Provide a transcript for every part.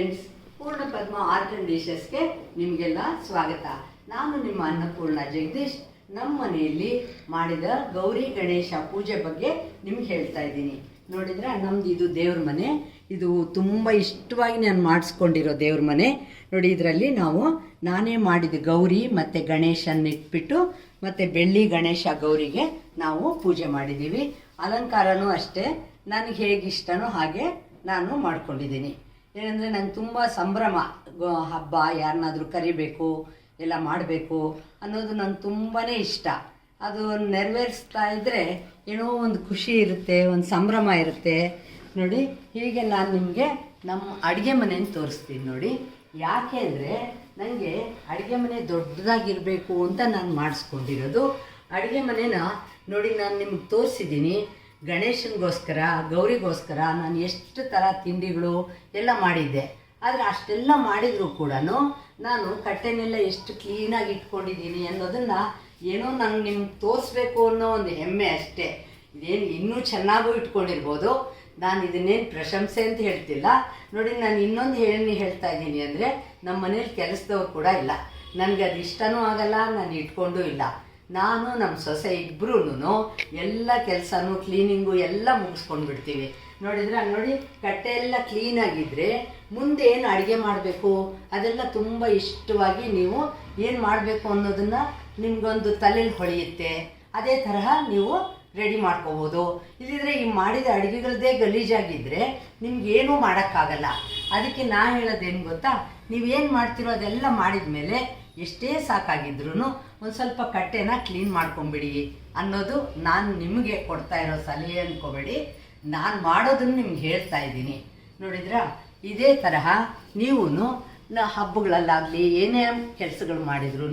Friends ಪೂರ್ಣ ಪದ್ಮ art and ಡಿಶಸ್ಗೆ ನಿಮಗೆಲ್ಲ ಸ್ವಾಗತ. ನಾನು ನಿಮ್ಮ ಅನ್ನಪೂರ್ಣ ಜಗದೀಶ್. ನಮ್ಮ ಮನೆಯಲ್ಲಿ ಮಾಡಿದ ಗೌರಿ ಗಣೇಶ ಪೂಜೆ ಬಗ್ಗೆ ನಿಮ್ಗೆ ಹೇಳ್ತಾ ಇದ್ದೀನಿ. ನೋಡಿದ್ರೆ ನಮ್ದು ಇದು ದೇವ್ರ ಮನೆ. ಇದು ತುಂಬ ಇಷ್ಟವಾಗಿ ನಾನು ಮಾಡಿಸ್ಕೊಂಡಿರೋ ದೇವ್ರ ಮನೆ. ನೋಡಿ, ಇದರಲ್ಲಿ ನಾವು ನಾನೇ ಮಾಡಿದ ಗೌರಿ ಮತ್ತು ಗಣೇಶನ ಇಟ್ಬಿಟ್ಟು ಮತ್ತು ಬೆಳ್ಳಿ ಗಣೇಶ ಗೌರಿಗೆ ನಾವು ಪೂಜೆ ಮಾಡಿದ್ದೀವಿ ಅಲಂಕಾರನೂ ಅಷ್ಟೇ. ನನಗೆ ಹೇಗಿಷ್ಟನೋ ಹಾಗೆ ನಾನು ಮಾಡ್ಕೊಂಡಿದ್ದೀನಿ. ಏನಂದರೆ ನಂಗೆ ತುಂಬ ಸಂಭ್ರಮ ಹಬ್ಬ ಯಾರನ್ನಾದರೂ ಕರಿಬೇಕು, ಎಲ್ಲ ಮಾಡಬೇಕು ಅನ್ನೋದು ನಂಗೆ ತುಂಬಾ ಇಷ್ಟ. ಅದು ನೆರವೇರಿಸ್ತಾ ಇದ್ದರೆ ಏನೋ ಒಂದು ಖುಷಿ ಇರುತ್ತೆ, ಒಂದು ಸಂಭ್ರಮ ಇರುತ್ತೆ. ನೋಡಿ, ಹೀಗೆ ನಾನು ನಿಮಗೆ ನಮ್ಮ ಅಡುಗೆ ಮನೆಯನ್ನು ತೋರಿಸ್ತೀನಿ ನೋಡಿ. ಯಾಕೆ ಅಂದರೆ ನನಗೆ ಅಡುಗೆ ಮನೆ ದೊಡ್ಡದಾಗಿರಬೇಕು ಅಂತ ನಾನು ಮಾಡಿಸ್ಕೊಂಡಿರೋದು. ಅಡುಗೆ ಮನೆನ ನೋಡಿ ನಾನು ನಿಮ್ಗೆ ತೋರಿಸಿದ್ದೀನಿ ಗಣೇಶನಿಗೋಸ್ಕರ, ಗೌರಿಗೋಸ್ಕರ ನಾನು ಎಷ್ಟು ಥರ ತಿಂಡಿಗಳು ಎಲ್ಲ ಮಾಡಿದ್ದೆ. ಆದರೆ ಅಷ್ಟೆಲ್ಲ ಮಾಡಿದರೂ ಕೂಡ ನಾನು ಕಟ್ಟೆನೆಲ್ಲ ಎಷ್ಟು ಕ್ಲೀನಾಗಿ ಇಟ್ಕೊಂಡಿದ್ದೀನಿ ಅನ್ನೋದನ್ನು ಏನೋ ನಂಗೆ ನಿಮ್ಗೆ ತೋರಿಸ್ಬೇಕು ಅನ್ನೋ ಒಂದು ಹೆಮ್ಮೆ ಅಷ್ಟೇ. ಇದೇನು ಇನ್ನೂ ಚೆನ್ನಾಗೂ ಇಟ್ಕೊಂಡಿರ್ಬೋದು. ನಾನು ಇದನ್ನೇನು ಪ್ರಶಂಸೆ ಅಂತ ಹೇಳ್ತಿಲ್ಲ. ನೋಡಿ, ನಾನು ಇನ್ನೊಂದು ಹೇಳಿ ಹೇಳ್ತಾ ಇದ್ದೀನಿ ಅಂದರೆ ನಮ್ಮ ಮನೇಲಿ ಕೆಲಸದವ್ರು ಕೂಡ ಇಲ್ಲ. ನನಗೆ ಅದು ಇಷ್ಟನೂ ಆಗಲ್ಲ, ನಾನು ಇಟ್ಕೊಂಡೂ ಇಲ್ಲ. ನಾನು ನಮ್ಮ ಸೊಸೆ ಇಬ್ಬರೂ ಎಲ್ಲ ಕೆಲಸನೂ ಕ್ಲೀನಿಂಗು ಎಲ್ಲ ಮುಗಿಸ್ಕೊಂಡು ಬಿಡ್ತೀವಿ ನೋಡಿದ್ರೆ ನೋಡಿ ಕಟ್ಟೆ ಎಲ್ಲ ಕ್ಲೀನಾಗಿದ್ದರೆ ಮುಂದೆ ಏನು ಅಡುಗೆ ಮಾಡಬೇಕು? ಅದೆಲ್ಲ ತುಂಬ ಇಷ್ಟವಾಗಿ ನೀವು ಏನು ಮಾಡಬೇಕು ಅನ್ನೋದನ್ನು ನಿಮಗೊಂದು ತಲೆಯಲ್ಲಿ ಹೊಳೆಯುತ್ತೆ. ಅದೇ ತರಹ ನೀವು ರೆಡಿ ಮಾಡ್ಕೋಬೋದು. ಇಲ್ಲಿದ್ರೆ ಈ ಮಾಡಿದ ಅಡುಗೆಗಳದ್ದೇ ಗಲೀಜಾಗಿದ್ದರೆ ನಿಮ್ಗೇನೂ ಮಾಡೋಕ್ಕಾಗಲ್ಲ. ಅದಕ್ಕೆ ನಾ ಹೇಳೋದೇನು ಗೊತ್ತಾ? ನೀವೇನು ಮಾಡ್ತಿರೋ ಅದೆಲ್ಲ ಮಾಡಿದ ಮೇಲೆ ಎಷ್ಟೇ ಸಾಕಾಗಿದ್ರೂ ಒಂದು ಸ್ವಲ್ಪ ಕಟ್ಟೆನ ಕ್ಲೀನ್ ಮಾಡ್ಕೊಂಬಿಡಿ ಅನ್ನೋದು ನಾನು ನಿಮಗೆ ಕೊಡ್ತಾ ಇರೋ ಸಲಹೆ ಅನ್ಕೋಬೇಡಿ. ನಾನು ಮಾಡೋದನ್ನು ನಿಮ್ಗೆ ಹೇಳ್ತಾ ಇದ್ದೀನಿ. ನೋಡಿದ್ರಾ? ಇದೇ ತರಹ ನೀವು ಹಬ್ಬಗಳಲ್ಲಾಗಲಿ ಏನೇ ಕೆಲಸಗಳು ಮಾಡಿದ್ರು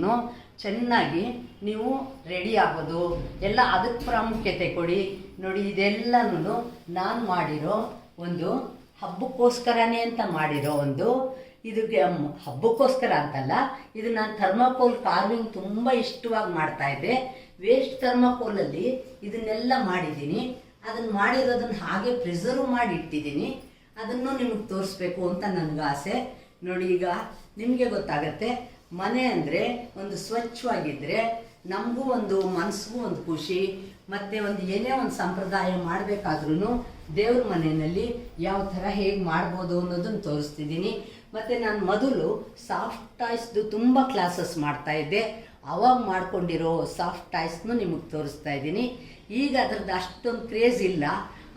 ಚೆನ್ನಾಗಿ ನೀವು ರೆಡಿ ಆಗೋದು. ಎಲ್ಲ ಅದಕ್ಕೆ ಪ್ರಾಮುಖ್ಯತೆ ಕೊಡಿ. ನೋಡಿ ಇದೆಲ್ಲನೂ ನಾನು ಮಾಡಿರೋ ಒಂದು ಹಬ್ಬಕ್ಕೋಸ್ಕರನೇ ಅಂತ ಮಾಡಿರೋ ಒಂದು ಇದಕ್ಕೆ ಹಬ್ಬಕ್ಕೋಸ್ಕರ ಅಂತಲ್ಲ, ಇದು ನಾನು ಥರ್ಮಾಕೋಲ್ ಕಾರ್ವಿಂಗ್ ತುಂಬ ಇಷ್ಟವಾಗಿ ಮಾಡ್ತಾ ಇದ್ದೆ. ವೇಸ್ಟ್ ಥರ್ಮಾಕೋಲಲ್ಲಿ ಇದನ್ನೆಲ್ಲ ಮಾಡಿದ್ದೀನಿ. ಅದನ್ನು ಮಾಡಿರೋದನ್ನು ಹಾಗೆ ಪ್ರಿಸರ್ವ್ ಮಾಡಿ ಇಟ್ಟಿದ್ದೀನಿ. ಅದನ್ನು ನಿಮಗೆ ತೋರಿಸ್ಬೇಕು ಅಂತ ನನಗೆ ಆಸೆ. ನೋಡಿ ಈಗ ನಿಮಗೆ ಗೊತ್ತಾಗತ್ತೆ, ಮನೆ ಅಂದರೆ ಒಂದು ಸ್ವಚ್ಛವಾಗಿದ್ದರೆ ನಮಗೂ ಒಂದು ಮನಸ್ಸಿಗೂ ಒಂದು ಖುಷಿ, ಮತ್ತು ಒಂದು ಏನೇ ಒಂದು ಸಂಪ್ರದಾಯ ಮಾಡಬೇಕಾದ್ರೂ ದೇವ್ರ ಮನೆಯಲ್ಲಿ ಯಾವ ಥರ ಹೇಗೆ ಮಾಡ್ಬೋದು ಅನ್ನೋದನ್ನು ತೋರಿಸ್ತಿದ್ದೀನಿ. ಮತ್ತು ನಾನು ಮೊದಲು ಸಾಫ್ಟ್ ಟಾಯ್ಸ್ದು ತುಂಬ ಕ್ಲಾಸಸ್ ಮಾಡ್ತಾ ಇದ್ದೆ. ಅವಾಗ ಮಾಡ್ಕೊಂಡಿರೋ ಸಾಫ್ಟ್ ಟಾಯ್ಸ್ನು ನಿಮಗೆ ತೋರಿಸ್ತಾ ಇದ್ದೀನಿ. ಈಗ ಅದ್ರದ್ದು ಅಷ್ಟೊಂದು ಕ್ರೇಜ್ ಇಲ್ಲ.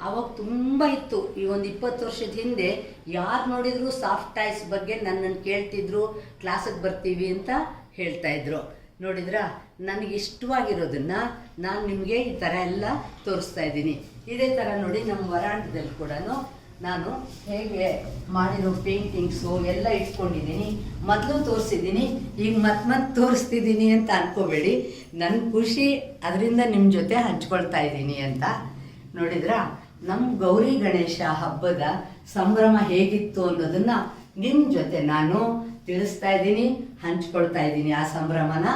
ಅವಾಗ ತುಂಬ ಇತ್ತು. ಈ ಒಂದು ಇಪ್ಪತ್ತು ವರ್ಷದ ಹಿಂದೆ ಯಾರು ನೋಡಿದರೂ ಸಾಫ್ಟ್ ಟಾಯ್ಸ್ ಬಗ್ಗೆ ನನ್ನನ್ನು ಕೇಳ್ತಿದ್ರು ಕ್ಲಾಸಿಗೆ ಬರ್ತೀವಿ ಅಂತ ಹೇಳ್ತಾ ಇದ್ರು. ನೋಡಿದ್ರಾ? ನನಗೆ ಇಷ್ಟವಾಗಿರೋದನ್ನ ನಾನು ನಿಮಗೆ ಈ ಥರ ಎಲ್ಲ ತೋರಿಸ್ತಾ ಇದ್ದೀನಿ. ಇದೇ ಥರ ನೋಡಿ ನಮ್ಮ ವರಾಂಡದಲ್ಲಿ ಕೂಡ ನಾನು ಹೇಗೆ ಮಾಡಿರೋ ಪೇಂಟಿಂಗ್ಸು ಎಲ್ಲ ಇಟ್ಕೊಂಡಿದ್ದೀನಿ. ಮೊದಲು ತೋರಿಸಿದ್ದೀನಿ, ಈಗ ಮತ್ತೆ ಮತ್ತೆ ತೋರಿಸ್ತಿದ್ದೀನಿ ಅಂತ ಅನ್ಕೋಬೇಡಿ. ನನ್ನ ಖುಷಿ ಅದರಿಂದ ನಿಮ್ಮ ಜೊತೆ ಹಂಚ್ಕೊಳ್ತಾ ಇದ್ದೀನಿ ಅಂತ. ನೋಡಿದ್ರಾ? ನಮ್ಮ ಗೌರಿ ಗಣೇಶ ಹಬ್ಬದ ಸಂಭ್ರಮ ಹೇಗಿತ್ತು ಅನ್ನೋದನ್ನು ನಿಮ್ಮ ಜೊತೆ ನಾನು ತಿಳಿಸ್ತಾ ಇದ್ದೀನಿ, ಹಂಚ್ಕೊಳ್ತಾ ಇದ್ದೀನಿ ಆ ಸಂಭ್ರಮನ.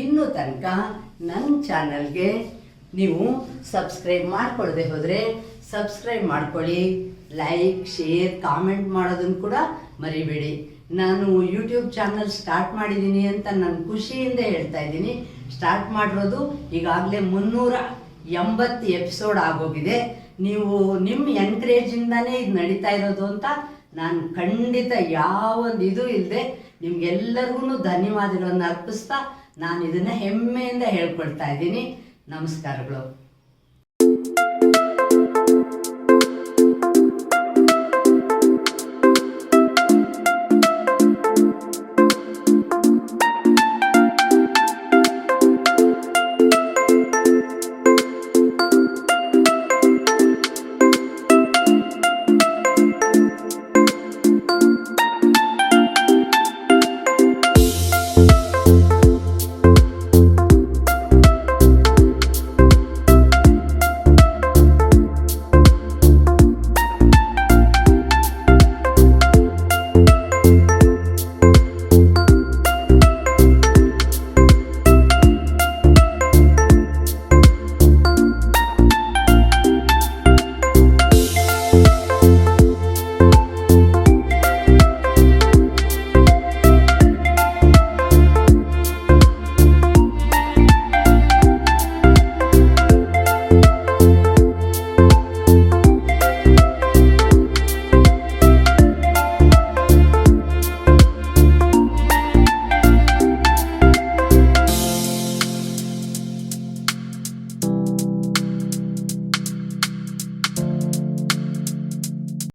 ಇನ್ನೂ ತನಕ ನನ್ನ ಚಾನಲ್ಗೆ ನೀವು ಸಬ್ಸ್ಕ್ರೈಬ್ ಮಾಡ್ಕೊಳ್ಳದೆ ಹೋದರೆ ಸಬ್ಸ್ಕ್ರೈಬ್ ಮಾಡ್ಕೊಳ್ಳಿ, ಲೈಕ್, ಶೇರ್, ಕಾಮೆಂಟ್ ಮಾಡೋದನ್ನು ಕೂಡ ಮರಿಬೇಡಿ. ನಾನು ಯೂಟ್ಯೂಬ್ ಚಾನಲ್ ಸ್ಟಾರ್ಟ್ ಮಾಡಿದ್ದೀನಿ ಅಂತ ನಾನು ಖುಷಿಯಿಂದ ಹೇಳ್ತಾ ಇದ್ದೀನಿ. ಸ್ಟಾರ್ಟ್ ಮಾಡಿರೋದು ಈಗಾಗಲೇ ಮುನ್ನೂರ ಎಂಬತ್ತು ಎಪಿಸೋಡ್ ಆಗೋಗಿದೆ. ನೀವು ನಿಮ್ಮ ಎನ್ಕರೇಜಿಂದಾನೇ ಇದು ನಡೀತಾ ಇರೋದು ಅಂತ ನಾನು ಖಂಡಿತ ಯಾವೊಂದು ಇದು ಇಲ್ಲದೆ ನಿಮ್ಗೆಲ್ಲರಿಗೂ ಧನ್ಯವಾದಗಳನ್ನು ಅರ್ಪಿಸ್ತಾ ನಾನು ಇದನ್ನು ಹೆಮ್ಮೆಯಿಂದ ಹೇಳ್ಕೊಳ್ತಾ ಇದ್ದೀನಿ. ನಮಸ್ಕಾರಗಳು.